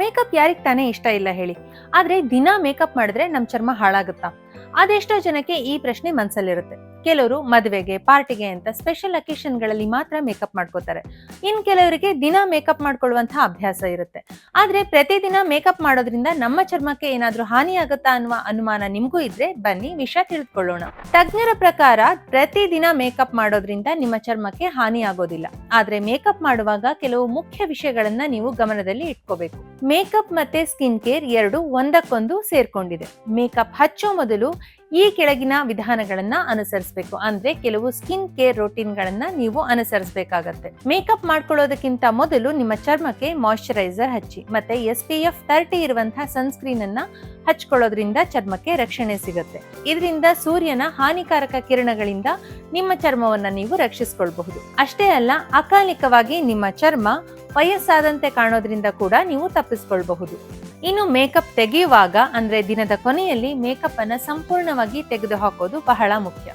Makeup ಯಾರಿಗೆ ತಾನೇ ಇಷ್ಟ ಇಲ್ಲ ಹೇಳಿ. ಆದ್ರೆ ದಿನ ಮೇಕಪ್ ಮಾಡಿದ್ರೆ ನಮ್ಮ ಚರ್ಮ ಹಾಳಾಗುತ್ತಾ? ಅದೆಷ್ಟೋ ಜನಕ್ಕೆ ಈ ಪ್ರಶ್ನೆ ಮನ್ಸಲ್ಲಿರುತ್ತೆ. ಕೆಲವರು ಮದುವೆಗೆ, ಪಾರ್ಟಿಗೆ ಅಂತ ಸ್ಪೆಷಲ್ಗಳಲ್ಲಿ ಮಾತ್ರ ಮೇಕಪ್ ಮಾಡ್ಕೋತಾರೆ. ಇನ್ ಕೆಲವರಿಗೆ ದಿನ ಮೇಕಪ್ ಮಾಡ್ಕೊಳ್ಳುವಂತಹ ಅಭ್ಯಾಸ ಇರುತ್ತೆ. ಆದ್ರೆ ಪ್ರತಿದಿನ ಮೇಕಪ್ ಮಾಡೋದ್ರಿಂದ ನಮ್ಮ ಚರ್ಮಕ್ಕೆ ಏನಾದ್ರೂ ಹಾನಿ ಆಗುತ್ತಾ ಅನ್ನುವ ಅನುಮಾನ ನಿಮಗೂ ಇದ್ರೆ ಬನ್ನಿ ವಿಷಯ ತಿಳಿದುಕೊಳ್ಳೋಣ. ತಜ್ಞರ ಪ್ರಕಾರ ಪ್ರತಿದಿನ ಮೇಕಪ್ ಮಾಡೋದ್ರಿಂದ ನಿಮ್ಮ ಚರ್ಮಕ್ಕೆ ಹಾನಿ ಆಗೋದಿಲ್ಲ. ಆದ್ರೆ ಮೇಕಪ್ ಮಾಡುವಾಗ ಕೆಲವು ಮುಖ್ಯ ವಿಷಯಗಳನ್ನ ನೀವು ಗಮನದಲ್ಲಿ ಇಟ್ಕೋಬೇಕು. ಮೇಕಪ್ ಮತ್ತೆ ಸ್ಕಿನ್ ಕೇರ್ ಎರಡು ಒಂದಕ್ಕೊಂದು ಸೇರ್ಕೊಂಡಿದೆ. ಮೇಕಪ್ ಹಚ್ಚೋ ಮೊದಲು ಈ ಕೆಳಗಿನ ವಿಧಾನಗಳನ್ನ ಅನುಸರಿಸಬೇಕು. ಅಂದ್ರೆ ಕೆಲವು ಸ್ಕಿನ್ ಕೇರ್ ರೋಟೀನ್ ಗಳನ್ನ ನೀವು ಅನುಸರಿಸಬೇಕಾಗತ್ತೆ. ಮೇಕಪ್ ಮಾಡ್ಕೊಳ್ಳೋದಕ್ಕಿಂತ ಮೊದಲು ನಿಮ್ಮ ಚರ್ಮಕ್ಕೆ ಮಾಯಶ್ಚರೈಸರ್ ಹಚ್ಚಿ, ಮತ್ತೆ ಎಸ್ ಪಿ ಎಫ್ ತರ್ಟಿ ಇರುವಂತಹ ಸನ್ಸ್ಕ್ರೀನ್ ಅನ್ನ ಹಚ್ಕೊಳ್ಳೋದ್ರಿಂದ ಚರ್ಮಕ್ಕೆ ರಕ್ಷಣೆ ಸಿಗುತ್ತೆ. ಇದರಿಂದ ಸೂರ್ಯನ ಹಾನಿಕಾರಕ ಕಿರಣಗಳಿಂದ ನಿಮ್ಮ ಚರ್ಮವನ್ನ ನೀವು ರಕ್ಷಿಸಿಕೊಳ್ಬಹುದು. ಅಷ್ಟೇ ಅಲ್ಲ, ಅಕಾಲಿಕವಾಗಿ ನಿಮ್ಮ ಚರ್ಮ ವಯಸ್ಸಾದಂತೆ ಕಾಣೋದ್ರಿಂದ ಕೂಡ ನೀವು ತಪ್ಪಿಸ್ಕೊಳ್ಬಹುದು. ಇನ್ನು ಮೇಕಪ್ ತೆಗೆಯುವಾಗ, ಅಂದ್ರೆ ದಿನದ ಕೊನೆಯಲ್ಲಿ ಮೇಕಪ್ ಅನ್ನ ಸಂಪೂರ್ಣವಾಗಿ ತೆಗೆದು ಹಾಕೋದು ಬಹಳ ಮುಖ್ಯ.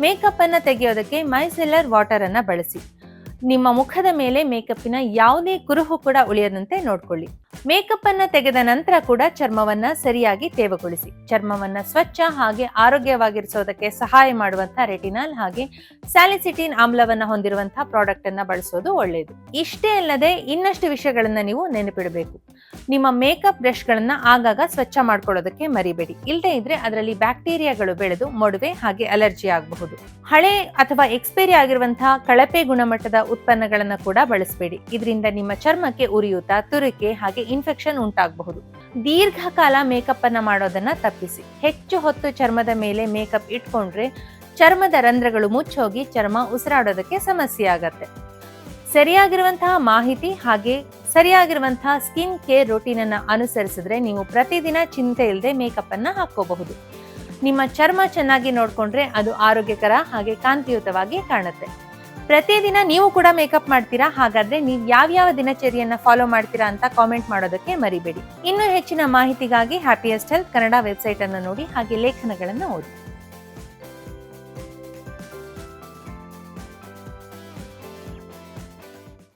ಮೇಕಪ್ ಅನ್ನ ತೆಗೆಯೋದಕ್ಕೆ ಮೈಸೆಲ್ಲರ್ ವಾಟರ್ ಅನ್ನ ಬಳಸಿ. ನಿಮ್ಮ ಮುಖದ ಮೇಲೆ ಮೇಕಪ್ಪಿನ ಯಾವುದೇ ಕುರುಹು ಕೂಡ ಉಳಿಯದಂತೆ ನೋಡ್ಕೊಳ್ಳಿ. ಮೇಕಪ್ ಅನ್ನ ತೆಗೆದ ನಂತರ ಕೂಡ ಚರ್ಮವನ್ನ ಸರಿಯಾಗಿ ತೇವಗೊಳಿಸಿ. ಚರ್ಮವನ್ನ ಸ್ವಚ್ಛ ಹಾಗೆ ಆರೋಗ್ಯವಾಗಿರಿಸೋದಕ್ಕೆ ಸಹಾಯ ಮಾಡುವಂತಹ ರೆಟಿನಾಲ್ ಹಾಗೆ ಸ್ಯಾಲಿಸಿಟಿನ್ ಆಮ್ಲವನ್ನ ಹೊಂದಿರುವಂತಹ ಪ್ರಾಡಕ್ಟ್ ಅನ್ನ ಬಳಸೋದು ಒಳ್ಳೆಯದು ಇಷ್ಟೇ ಅಲ್ಲದೆ ಇನ್ನಷ್ಟು ವಿಷಯಗಳನ್ನ ನೀವು ನೆನಪಿಡಬೇಕು. ನಿಮ್ಮ ಮೇಕಪ್ ಬ್ರಷ್ ಗಳನ್ನ ಆಗಾಗ ಸ್ವಚ್ಛ ಮಾಡ್ಕೊಳ್ಳೋದಕ್ಕೆ ಮರಿಬೇಡಿ. ಇಲ್ಲದೆ ಇದ್ರೆ ಅದರಲ್ಲಿ ಬ್ಯಾಕ್ಟೀರಿಯಾಗಳು ಬೆಳೆದು ಮೊಡವೆ ಹಾಗೆ ಅಲರ್ಜಿ ಆಗಬಹುದು. ಹಳೆ ಅಥವಾ ಎಕ್ಸ್ಪೈರಿ ಆಗಿರುವಂತಹ ಕಳಪೆ ಗುಣಮಟ್ಟದ ಉತ್ಪನ್ನಗಳನ್ನ ಕೂಡ ಬಳಸಬೇಡಿ. ಇದರಿಂದ ನಿಮ್ಮ ಚರ್ಮಕ್ಕೆ ಉರಿಯೂತ, ತುರಿಕೆ ಹಾಗೆ ಇನ್ಫೆಕ್ಷನ್ ಉಂಟಾಗಬಹುದು. ದೀರ್ಘಕಾಲ ಮೇಕಪ್ ಅನ್ನ ಮಾಡೋದನ್ನ ತಪ್ಪಿಸಿ. ಹೆಚ್ಚು ಹೊತ್ತು ಚರ್ಮದ ಮೇಲೆ ಮೇಕಪ್ ಇಟ್ಕೊಂಡ್ರೆ ಚರ್ಮದ ರಂಧ್ರಗಳು ಮುಚ್ಚೋಗಿ ಚರ್ಮ ಉಸಿರಾಡೋದಕ್ಕೆ ಸಮಸ್ಯೆ ಆಗತ್ತೆ. ಸರಿಯಾಗಿರುವಂತಹ ಮಾಹಿತಿ ಹಾಗೆ ಸರಿಯಾಗಿರುವಂತಹ ಸ್ಕಿನ್ ಕೇರ್ ರೊಟೀನ್ ಅನ್ನು ಅನುಸರಿಸಿದ್ರೆ ನೀವು ಪ್ರತಿದಿನ ಚಿಂತೆ ಇಲ್ಲದೆ ಮೇಕಪ್ ಅನ್ನ ಹಾಕೋಬಹುದು ನಿಮ್ಮ ಚರ್ಮ ಚೆನ್ನಾಗಿ ನೋಡ್ಕೊಂಡ್ರೆ ಅದು ಆರೋಗ್ಯಕರ ಹಾಗೆ ಕಾಂತಿಯುತವಾಗಿ ಕಾಣುತ್ತೆ. ಪ್ರತಿದಿನ ನೀವು ಕೂಡ ಮೇಕಪ್ ಮಾಡ್ತೀರಾ? ಹಾಗಾದ್ರೆ ನೀವು ಯಾವ್ಯಾವ ದಿನಚರಿಯನ್ನ ಫಾಲೋ ಮಾಡ್ತೀರಾ ಅಂತ ಕಾಮೆಂಟ್ ಮಾಡೋದಕ್ಕೆ ಮರಿಬೇಡಿ. ಇನ್ನು ಹೆಚ್ಚಿನ ಮಾಹಿತಿಗಾಗಿ ಹ್ಯಾಪಿಯೆಸ್ಟ್ ಹೆಲ್ತ್ ಕನ್ನಡ ವೆಬ್ಸೈಟ್ ಅನ್ನು ನೋಡಿ, ಹಾಗೆ ಲೇಖನಗಳನ್ನು ಓದಿ.